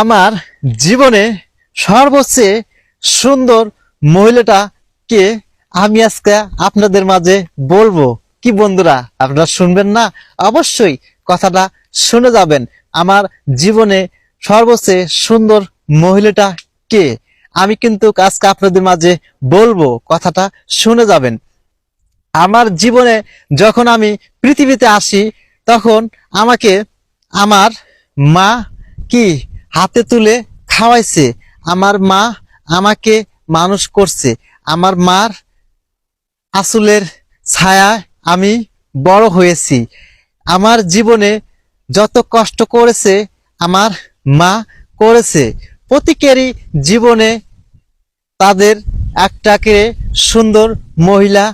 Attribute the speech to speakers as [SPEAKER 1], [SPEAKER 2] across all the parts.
[SPEAKER 1] আমার জীবনে সর্বোচ্চ সুন্দর মহিলাটা কে আমি আজকে আপনাদের মাঝে বলব। কি বন্ধুরা, আপনারা শুনবেন না? অবশ্যই কথাটা শুনে যাবেন। আমার জীবনে সর্বোচ্চ সুন্দর মহিলাটা কে? আমি কিন্তু আজকে আপনাদের মাঝে বলব, কথাটা শুনে যাবেন। আমার জীবনে যখন আমি পৃথিবীতে আসি, তখন আমাকে আমার মা কি হাতে তুলে খাওয়াইছে। আমার মা আমাকে মানুষ করছে। আমার মার আসলের ছায়ায় আমি বড় হয়েছি। আমার জীবনে যত কষ্ট করেছে, আমার মা করেছে। প্রত্যেকেরই জীবনে তাদের একটাকে সুন্দর মহিলা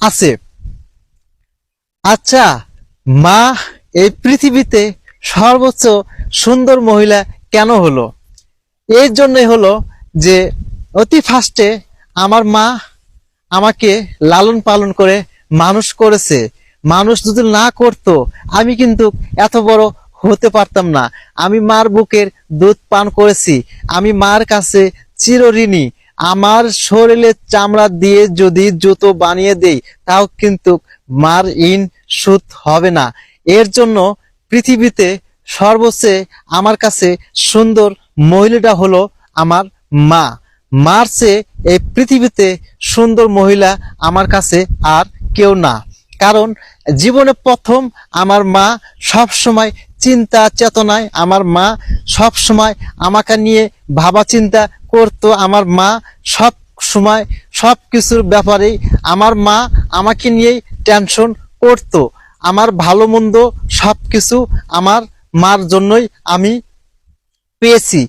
[SPEAKER 1] আছে। আচ্ছা মা এই পৃথিবীতে সর্বোচ্চ সুন্দর মহিলা কেন হলো? এর জন্যই হলো যে অতি ফার্স্টে আমার মা আমাকে লালন পালন করে মানুষ করেছে। মানুষ যদি না করত, আমি কিন্তু এত বড় হতে পারতাম না। আমি মার বুকের দুধ পান করেছি। আমি মার কাছে চিরঋণী আমার শরীরের চামড়া দিয়ে যদি জুতো বানিয়ে দেই, তাও কিন্তু মার ইন সুদ হবে না। এর জন্য পৃথিবীতে সর্বোচ্চ আমার কাছে সুন্দর মহিলাটা হলো আমার মা। মার চেয়ে এই পৃথিবীতে সুন্দর মহিলা আমার কাছে আর কেউ না। কারণ জীবনে প্রথম আমার মা সব সময় চিন্তা, চেতনায় আমার মা সব সময় আমাকে নিয়ে ভাবা চিন্তা করতো। আমার মা সব সময় সব কিছুর ব্যাপারেই আমার মা আমাকে নিয়েই টেনশন করতো। আমার ভালো মন্দ সব কিছু আমার মার জন্যই আমি পেয়েছি।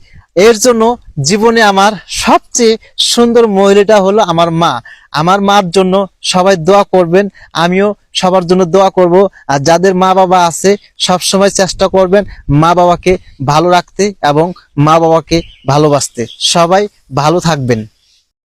[SPEAKER 1] এর জন্য জীবনে আমার সবচেয়ে সুন্দর মহিলাটা হলো আমার মা। আমার মার জন্য সবাই দোয়া করবেন, আমিও সবার জন্য দোয়া করব। আর যাদের মা বাবা আছে সব সময় চেষ্টা করবেন মা বাবাকে ভালো রাখতে এবং মা বাবাকে ভালোবাসতে। সবাই ভালো থাকবেন।